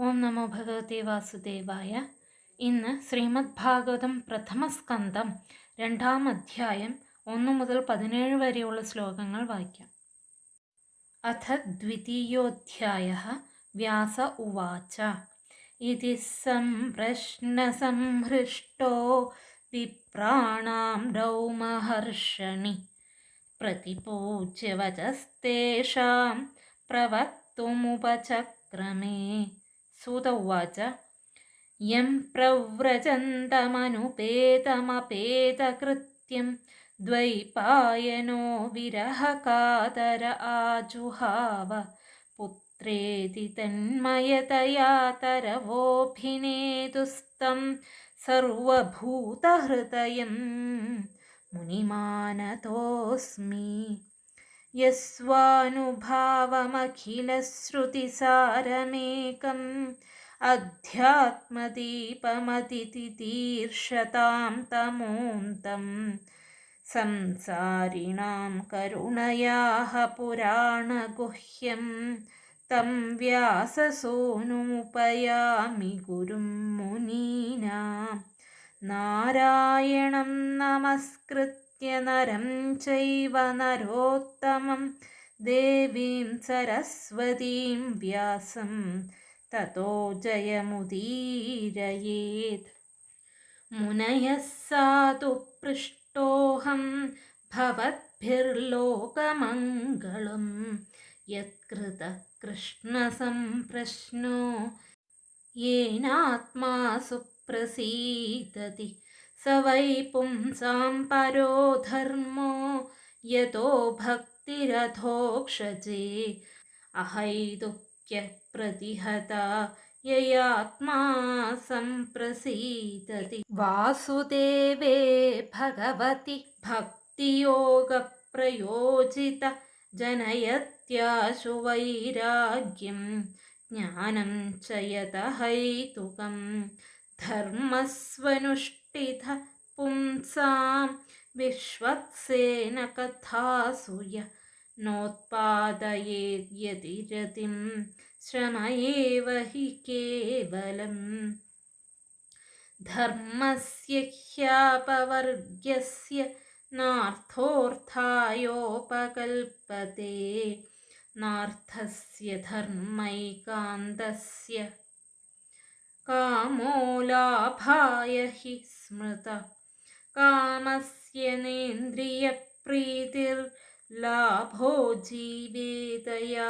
ഓം നമോ ഭഗവതി വാസുദേവായ. ഇന്ന് ശ്രീമദ് ഭാഗവതം പ്രഥമ സ്കന്ധം രണ്ടാം അധ്യായം ഒന്ന് മുതൽ പതിനേഴ് വരെയുള്ള ശ്ലോകങ്ങൾ വായിക്കാം. അഥ ദ്വിതീയോധ്യായ വ്യാസ ഉവാച. ഇതി സംപ്രശ്നസംഹൃഷ്ടോ വിപ്രാണാം രൗമഹർഷണി. പ്രതിപൂജ്യവചസ്തേഷാം പ്രവക്തുമുപചക്രമേ സൂത ഉവാച യം പ്രവ്രജന്തമനുപേതമപേതകൃത്യം ദ്വൈപായനോ വിരഹകാതര ആജുഹാവ. പുത്രേതി തന്മയതയാതരവോഭിനേതുസ്തം സർവഭൂതഹൃദയം മുനിമാനതോസ്മി. यस्वानुभावमखिलश्रुतिसारमेकम् अध्यात्मदीपमतितितीर्षतां तमोन्तं संसारिणां करुणयाः पुराणगुह्यं तं व्याससूनुमुपयामि गुरुं मुनीनां। नारायणं नमस्कृत्य നിത്യനരം ചൈവ നരോത്തമം. ദേവീം സരസ്വതീം വ്യാസം. തതോ ജയമുദീരയേത്. മുനയഃ സാധു പൃഷ്ടോഹം. ഭവദ്ഭിർലോകമംഗളം യത്കൃത കൃഷ്ണസംപ്രശ്നോ യേനാത്മാ സുപ്രസീദതി स वै पुंसां परो धर्मो यतो भक्तिरथोक्षजे अहैतुक्यप्रतिहता ययात्मा सम्प्रसीदति वासुदेवे भगवति भक्तियोगप्रयोजित जनयत्याशु वैराग्यं ज्ञानं च यतहैतुकं धर्मस्वनुष्ठित पुंसां विश्वक्सेन कथासु य नोत्पादयेद्यतिरतिं श्रम एव हि केवलम् धर्मस्य ह्यापवर्ग्यस्य नार्थोऽर्थायोपकल्पते नार्थस्य धर्मैकान्तस्य कामो लाभाय हि സ്മൃത കാമസ്യനേന്ദ്രിയപ്രീതിർലാഭോ ജീവേതയാവതാ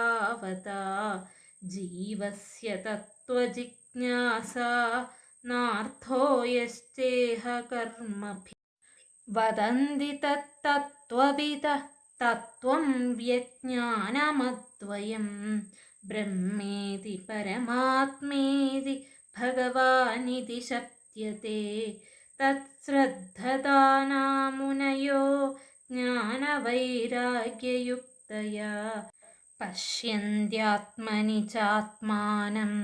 ജീവസ്യ തത്വജിജ്ഞാസ നാർത്ഥോ യശ്ചേഹ കർമ്മഭി വദന്തി തത്തത്വവിത തത്വം വ്യജ്ഞാനമദ്വയം ബ്രഹ്മേതി പരമാത്മേതി ഭഗവാനിതി ശപ്യത്തെ तत्श्रद्धदानामुनयो ज्ञानवैराग्ययुक्तया पश्यन्त्यात्मनि चात्मानं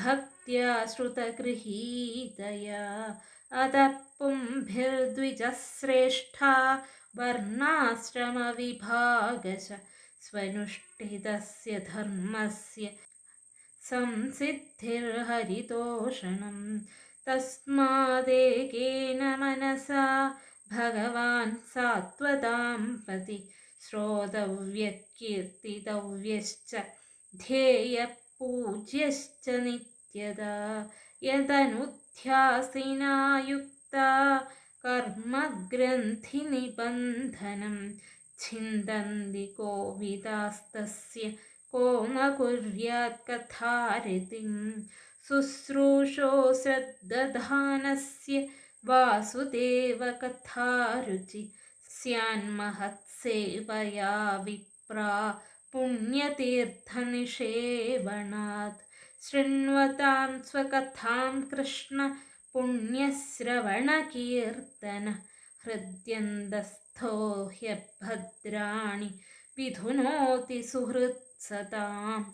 भक्त्या श्रुतगृहीतया अतः पुंभिर्द्विजश्रेष्ठा वर्णाश्रमविभागश स्वनुष्ठितस्य धर्मस्य संसिद्धिर्हरितोषणं तस्मादेकेन मनसा भगवान् सात्वतां प्रति श्रोतव्यकीर्तितव्यश्च ध्येयपूज्यश्च नित्यदा यदनुध्यासिना युक्ता कर्मग्रन्थिनिबन्धनं छिन्दन्ति कोविदास्तस्य को न कुर्यात् कथारितिं शुश्रूषो श्रद्दधानस्य वासुदेवकथा स्यान्महत्सेवया विप्रा पुण्यतीर्थनिषेवणात्। शृण्वतां स्वकथां कृष्ण पुण्यश्रवणकीर्तन हृद्यन्दस्थो ह्यभद्राणि विधुनोति सुहृत्सताम्।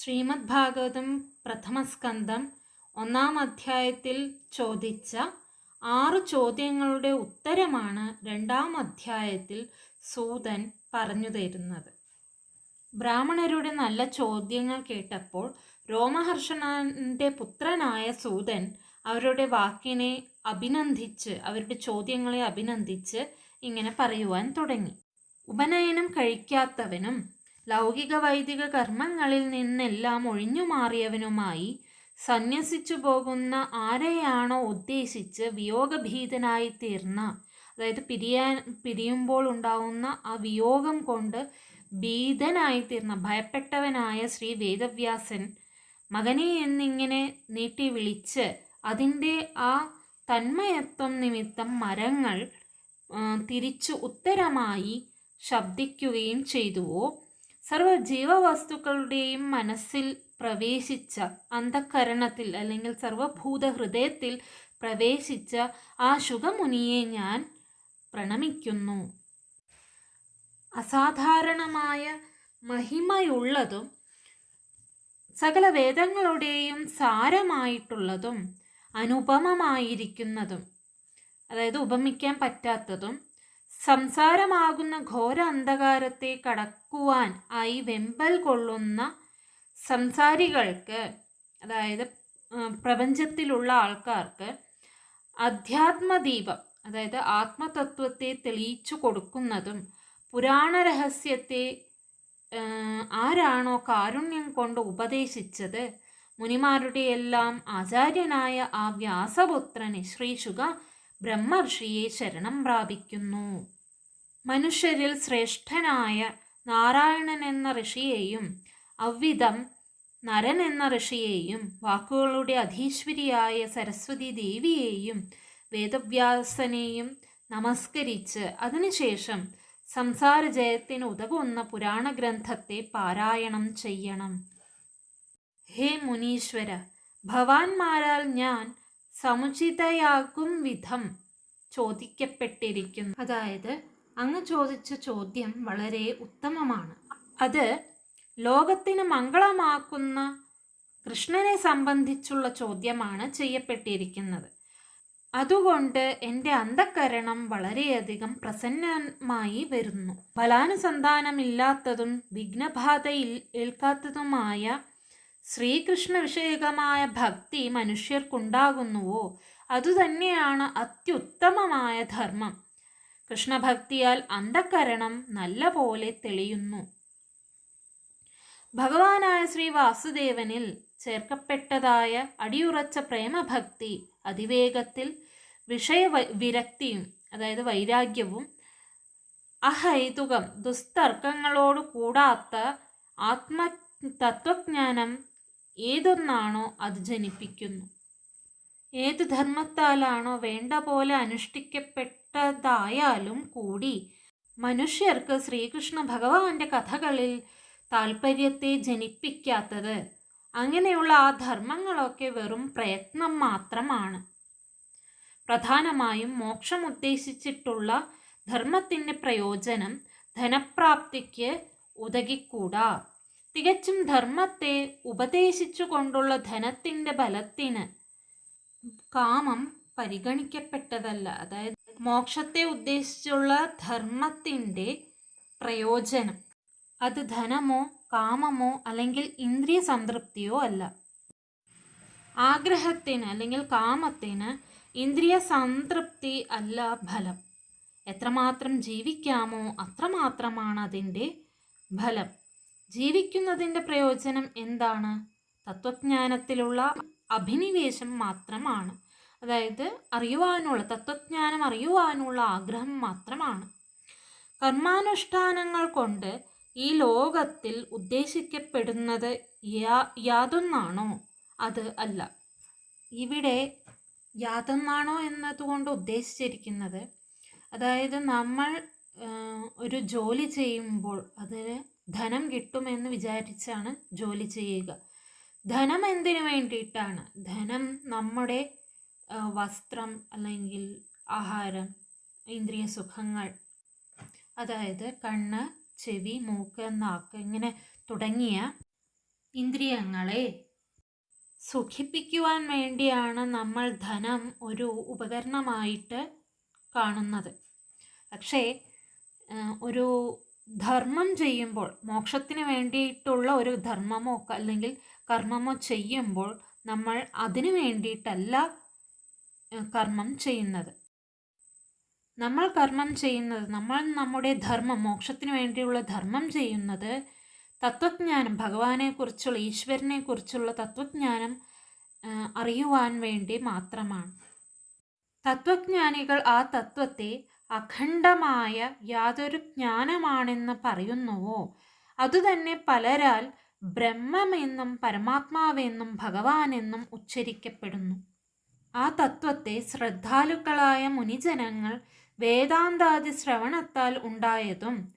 ശ്രീമദ് ഭാഗവതം പ്രഥമസ്കന്ധം ഒന്നാം അധ്യായത്തിൽ ചോദിച്ച ആറ് ചോദ്യങ്ങളുടെ ഉത്തരമാണ് രണ്ടാം അധ്യായത്തിൽ സൂതൻ പറഞ്ഞു തരുന്നത്. ബ്രാഹ്മണരുടെ നല്ല ചോദ്യങ്ങൾ കേട്ടപ്പോൾ രോമഹർഷണന്റെ പുത്രനായ സൂതൻ അവരുടെ വാക്കിനെ അഭിനന്ദിച്ച് അവരുടെ ചോദ്യങ്ങളെ അഭിനന്ദിച്ച് ഇങ്ങനെ പറയുവാൻ തുടങ്ങി. ഉപനയനം കഴിക്കാത്തവനും ലൗകിക വൈദിക കർമ്മങ്ങളിൽ നിന്നെല്ലാം ഒഴിഞ്ഞു മാറിയവനുമായി സന്യസിച്ചു പോകുന്ന ആരെയാണോ ഉദ്ദേശിച്ച് വിയോഗഭീതനായി തീർന്ന അതായത് പിരിയാൻ പിരിയുമ്പോൾ ഉണ്ടാവുന്ന ആ വിയോഗം കൊണ്ട് ഭീതനായി തീർന്ന ഭയപ്പെട്ടവനായ ശ്രീ വേദവ്യാസൻ മകനെ എന്നിങ്ങനെ നീട്ടി വിളിച്ച് അതിന്റെ ആ തന്മയത്വം നിമിത്തം മരങ്ങൾ തിരിച്ചു ഉത്തരമായി ശബ്ദിക്കുകയും ചെയ്തുവോ? സർവ ജീവവസ്തുക്കളുടെയും മനസ്സിൽ പ്രവേശിച്ച അന്ധക്കരണത്തിൽ അല്ലെങ്കിൽ സർവഭൂത ഹൃദയത്തിൽ പ്രവേശിച്ച ആ ശുഖമുനിയെ ഞാൻ പ്രണമിക്കുന്നു. അസാധാരണമായ മഹിമയുള്ളതും സകല വേദങ്ങളുടെയും സാരമായിട്ടുള്ളതും അനുപമമായിരിക്കുന്നതും അതായത് ഉപമിക്കാൻ പറ്റാത്തതും സംസാരമാകുന്ന ഘോര അന്ധകാരത്തെ കടക്കുവാൻ ആയി വെമ്പൽ കൊള്ളുന്ന സംസാരികൾക്ക് അതായത് പ്രപഞ്ചത്തിലുള്ള ആൾക്കാർക്ക് അധ്യാത്മദീപം അതായത് ആത്മതത്വത്തെ തെളിയിച്ചു കൊടുക്കുന്നതും പുരാണ രഹസ്യത്തെ ആരാണോ കാരുണ്യം കൊണ്ട് ഉപദേശിച്ചത് മുനിമാരുടെയെല്ലാം ആചാര്യനായ ആ വ്യാസപുത്രനെ ശ്രീശുക ബ്രഹ്മർഷിയെ ശരണം പ്രാപിക്കുന്നു. മനുഷ്യരിൽ ശ്രേഷ്ഠനായ നാരായണൻ എന്ന ഋഷിയെയും അവ്വിധം നരൻ എന്ന ഋഷിയെയും വാക്കുകളുടെ അധീശ്വരിയായ സരസ്വതി ദേവിയെയും വേദവ്യാസനെയും നമസ്കരിച്ച് അതിനുശേഷം സംസാര ജയത്തിന് ഉതകുന്ന പുരാണ ഗ്രന്ഥത്തെ പാരായണം ചെയ്യണം. ഹേ മുനീശ്വര ഭവാൻമാരാൽ ഞാൻ സമുചിതയാകും വിധം ചോദിക്കപ്പെട്ടിരിക്കുന്നു. അതായത് അങ്ങ് ചോദിച്ച ചോദ്യം വളരെ ഉത്തമമാണ്. അത് ലോകത്തിന് മംഗളമാക്കുന്ന കൃഷ്ണനെ സംബന്ധിച്ചുള്ള ചോദ്യമാണ് ചെയ്യപ്പെട്ടിരിക്കുന്നത്. അതുകൊണ്ട് എന്റെ അന്ധകരണം വളരെയധികം പ്രസന്നമായി വരുന്നു. ഫലാനുസന്ധാനമില്ലാത്തതും വിഘ്നബാധയിൽ ഏൽക്കാത്തതുമായ ശ്രീകൃഷ്ണ വിഷയകമായ ഭക്തി മനുഷ്യർക്കുണ്ടാകുന്നുവോ? അതുതന്നെയാണ് അത്യുത്തമമായ ധർമ്മം. കൃഷ്ണഭക്തിയാൽ അന്ധകരണം നല്ല പോലെ തെളിയുന്നു. ഭഗവാനായ ശ്രീ വാസുദേവനിൽ ചേർക്കപ്പെട്ടതായ അടിയുറച്ച പ്രേമഭക്തി അതിവേഗത്തിൽ വിഷയ വിരക്തിയും അതായത് വൈരാഗ്യവും അഹൈതുകം ദുസ്തർക്കങ്ങളോട് കൂടാത്ത ആത്മ തത്വജ്ഞാനം ഏതൊന്നാണോ അത് ജനിപ്പിക്കുന്നു. ഏത് ധർമ്മത്താലാണോ വേണ്ട പോലെ അനുഷ്ഠിക്കപ്പെട്ടതായാലും കൂടി മനുഷ്യർക്ക് ശ്രീകൃഷ്ണ ഭഗവാന്റെ കഥകളിൽ താല്പര്യത്തെ ജനിപ്പിക്കാത്തത് അങ്ങനെയുള്ള ആ ധർമ്മങ്ങളൊക്കെ വെറും പ്രയത്നം മാത്രമാണ്. പ്രധാനമായും മോക്ഷം ഉദ്ദേശിച്ചിട്ടുള്ള ധർമ്മത്തിന്റെ പ്രയോജനം ധനപ്രാപ്തിക്ക് ഉതകിക്കൂടാ. തികച്ചും ധർമ്മത്തെ ഉപദേശിച്ചുകൊണ്ടുള്ള ധനത്തിന്റെ ബലത്തിന് കാമം പരിഗണിക്കപ്പെട്ടതല്ല. അതായത് മോക്ഷത്തെ ഉദ്ദേശിച്ചുള്ള ധർമ്മത്തിന്റെ പ്രയോജനം. അത് ധനമോ കാമമോ അല്ലെങ്കിൽ ഇന്ദ്രിയ സംതൃപ്തിയോ അല്ല. ആഗ്രഹത്തിന് അല്ലെങ്കിൽ കാമത്തിന് ഇന്ദ്രിയ സംതൃപ്തി അല്ല ഫലം. എത്രമാത്രം ജീവിക്കാമോ അത്രമാത്രമാണ് അതിന്റെ ഫലം. ജീവിക്കുന്നതിന്റെ പ്രയോജനം എന്താണ്? തത്വജ്ഞാനത്തിലുള്ള അഭിനിവേശം മാത്രമാണ്. അതായത് അറിയുവാനുള്ള തത്വജ്ഞാനം അറിയുവാനുള്ള ആഗ്രഹം മാത്രമാണ്. കർമാനുഷ്ഠാനങ്ങൾ കൊണ്ട് ഈ ലോകത്തിൽ ഉദ്ദേശിക്കപ്പെടുന്നത് യാതൊന്നാണോ? അത് അല്ല. ഇവിടെ യാതൊന്നാണോ എന്നതുകൊണ്ട് ഉദ്ദേശിച്ചിരിക്കുന്നത് അതായത് നമ്മൾ ഒരു ജോലി ചെയ്യുമ്പോൾ അതിന് ധനം കിട്ടുമെന്ന് വിചാരിച്ചാണ് ജോലി ചെയ്യുക. ധനം എന്തിനു വേണ്ടിയിട്ടാണ്? ധനം നമ്മുടെ വസ്ത്രം അല്ലെങ്കിൽ ആഹാരം ഇന്ദ്രിയ സുഖങ്ങൾ അതായത് കണ്ണ് ചെവി മൂക്ക് നാക്ക് ഇങ്ങനെ തുടങ്ങിയ ഇന്ദ്രിയങ്ങളെ സുഖിപ്പിക്കുവാൻ വേണ്ടിയാണ് നമ്മൾ ധനം ഒരു ഉപകരണമായിട്ട് കാണുന്നത്. പക്ഷേ ഒരു ധർമ്മം ചെയ്യുമ്പോൾ മോക്ഷത്തിന് വേണ്ടിയിട്ടുള്ള ഒരു ധർമ്മമോ അല്ലെങ്കിൽ കർമ്മമോ ചെയ്യുമ്പോൾ നമ്മൾ അതിനു വേണ്ടിയിട്ടല്ല കർമ്മം ചെയ്യുന്നത്. നമ്മൾ കർമ്മം ചെയ്യുന്നത് നമ്മൾ നമ്മുടെ ധർമ്മം മോക്ഷത്തിന് വേണ്ടിയുള്ള ധർമ്മം ചെയ്യുന്നത് തത്വജ്ഞാനം ഭഗവാനെക്കുറിച്ചുള്ള ഈശ്വരനെക്കുറിച്ചുള്ള തത്വജ്ഞാനം അറിയുവാൻ വേണ്ടി മാത്രമാണ്. തത്വജ്ഞാനികൾ ആ തത്വത്തെ അഖണ്ഡമായ യാതൊരു ജ്ഞാനമാണെന്ന് പറയുന്നുവോ? അതുതന്നെ പലരാൽ ബ്രഹ്മമെന്നും പരമാത്മാവെന്നും ഭഗവാനെന്നും ഉച്ചരിക്കപ്പെടുന്നു. ആ തത്വത്തെ ശ്രദ്ധാലുക്കളായ മുനിജനങ്ങൾ വേദാന്താദി ശ്രവണത്താൽ ഉണ്ടായതും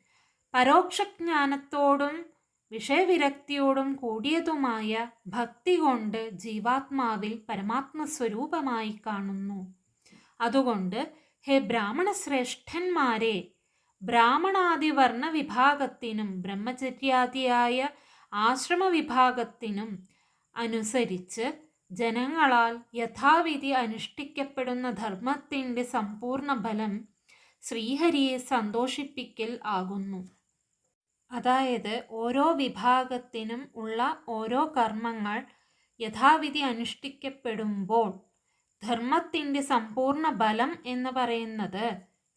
പരോക്ഷജ്ഞാനത്തോടും വിഷയവിരക്തിയോടും കൂടിയതുമായ ഭക്തി കൊണ്ട് ജീവാത്മാവിൽ പരമാത്മസ്വരൂപമായി കാണുന്നു. അതുകൊണ്ട് ഹേ ബ്രാഹ്മണ ശ്രേഷ്ഠന്മാരെ ബ്രാഹ്മണാദി വർണ വിഭാഗത്തിനും ബ്രഹ്മചര്യാദിയായ ആശ്രമ വിഭാഗത്തിനും അനുസരിച്ച് ജനങ്ങളാൽ യഥാവിധി അനുഷ്ഠിക്കപ്പെടുന്ന ധർമ്മത്തിന്റെ സമ്പൂർണ ഫലം ശ്രീഹരിയെ സന്തോഷിപ്പിക്കൽ ആകുന്നു. അതായത് ഓരോ വിഭാഗത്തിനും ഉള്ള ഓരോ കർമ്മങ്ങൾ യഥാവിധി അനുഷ്ഠിക്കപ്പെടുമ്പോൾ ധർമ്മത്തിന്റെ സമ്പൂർണ ബലം എന്ന് പറയുന്നത്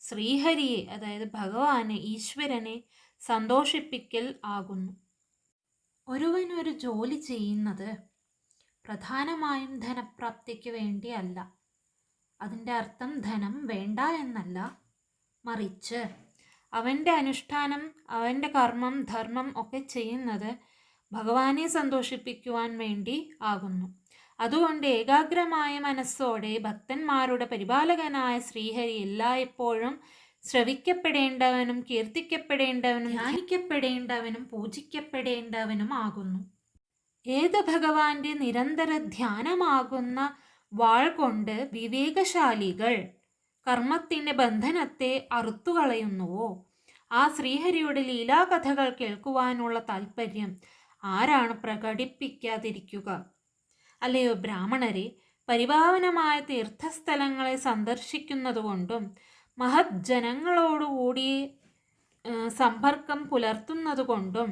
ശ്രീഹരിയെ അതായത് ഭഗവാനെ ഈശ്വരനെ സന്തോഷിപ്പിക്കൽ ആകുന്നു. ഒരുവൻ ഒരു ജോലി ചെയ്യുന്നത് പ്രധാനമായും ധനപ്രാപ്തിക്ക് വേണ്ടിയല്ല. അതിന്റെ അർത്ഥം ധനം വേണ്ട എന്നല്ല. മറിച്ച് അവന്റെ അനുഷ്ഠാനം അവന്റെ കർമ്മം ധർമ്മം ഒക്കെ ചെയ്യുന്നത് ഭഗവാനെ സന്തോഷിപ്പിക്കുവാൻ വേണ്ടി ആകുന്നു. അതുകൊണ്ട് ഏകാഗ്രമായ മനസ്സോടെ ഭക്തന്മാരുടെ പരിപാലകനായ ശ്രീഹരി എല്ലായ്പ്പോഴും ശ്രവിക്കപ്പെടേണ്ടവനും കീർത്തിക്കപ്പെടേണ്ടവനും ധ്യാനിക്കപ്പെടേണ്ടവനും പൂജിക്കപ്പെടേണ്ടവനും ആകുന്നു. ഏത് ഭഗവാന്റെ നിരന്തര ധ്യാനമാകുന്ന വാൾ കൊണ്ട് വിവേകശാലികൾ കർമ്മത്തിന്റെ ബന്ധനത്തെ അറുത്തുകളയുന്നുവോ? ആ ശ്രീഹരിയുടെ ലീലാകഥകൾ കേൾക്കുവാനുള്ള താല്പര്യം ആരാണ് പ്രകടിപ്പിക്കാതിരിക്കുക? അല്ലയോ ബ്രാഹ്മണരെ പരിപാവനമായ തീർത്ഥസ്ഥലങ്ങളെ സന്ദർശിക്കുന്നതുകൊണ്ടും മഹത് ജനങ്ങളോടുകൂടി സമ്പർക്കം പുലർത്തുന്നതുകൊണ്ടും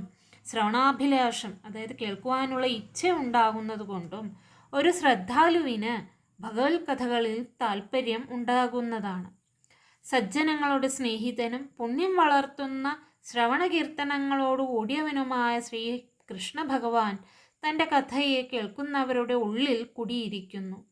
ശ്രവണാഭിലാഷം അതായത് കേൾക്കുവാനുള്ള ഇച്ഛ ഉണ്ടാകുന്നതുകൊണ്ടും ഒരു ശ്രദ്ധാലുവിന് ഭഗവത് കഥകളിൽ താല്പര്യം ഉണ്ടാകുന്നതാണ്. സജ്ജനങ്ങളുടെ സ്നേഹിതനും പുണ്യം വളർത്തുന്ന ശ്രവണകീർത്തനങ്ങളോട് കൂടിയവനുമായ ശ്രീ കൃഷ്ണ ഭഗവാൻ തന്റെ കഥയെ കേൾക്കുന്നവരുടെ ഉള്ളിൽ കുടിയിരിക്കുന്നു.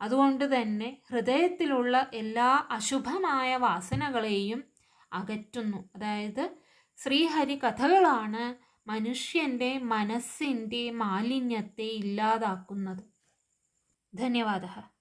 അതുകൊണ്ട് തന്നെ ഹൃദയത്തിലുള്ള എല്ലാ അശുഭമായ വാസനകളെയും അകറ്റുന്നു. അതായത് ശ്രീഹരി കഥകളാണ് മനുഷ്യന്റെ മനസ്സിന്റെ മാലിന്യത്തെ ഇല്ലാതാക്കുന്നത്. ധന്യവാദ.